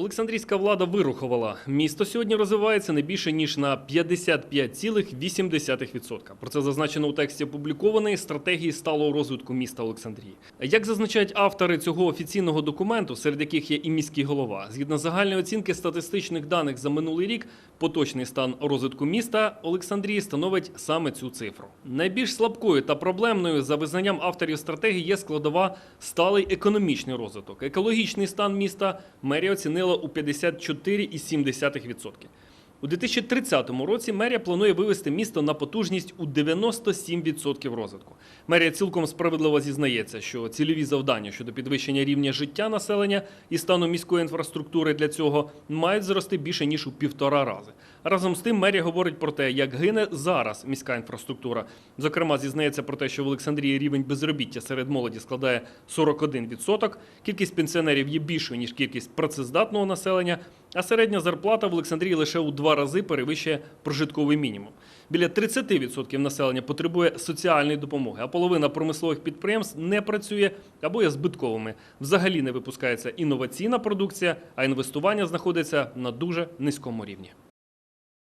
Олександрійська влада вирухувала. Місто сьогодні розвивається не більше ніж на 55,8%. Про це зазначено у тексті опублікованої стратегії сталого розвитку міста Олександрії. Як зазначають автори цього офіційного документу, серед яких є і міський голова, згідно загальної оцінки статистичних даних за минулий рік, поточний стан розвитку міста Олександрії становить саме цю цифру. Найбільш слабкою та проблемною за визнанням авторів стратегії є складова сталий економічний розвиток. Екологічний стан міста мерія оцінила у 54,7%. У 2030 році мерія планує вивести місто на потужність у 97% розвитку. Мерія цілком справедливо зізнається, що цільові завдання щодо підвищення рівня життя населення і стану міської інфраструктури для цього мають зрости більше ніж у півтора рази. Разом з тим, мерія говорить про те, як гине зараз міська інфраструктура. Зокрема, зізнається про те, що в Олександрії рівень безробіття серед молоді складає 41%, кількість пенсіонерів є більшою ніж кількість працездатного населення, а середня зарплата в Олександрії лише у два рази перевищує прожитковий мінімум. Біля 30% населення потребує соціальної допомоги, а половина промислових підприємств не працює або є збитковими. Взагалі не випускається інноваційна продукція, а інвестування знаходиться на дуже низькому рівні.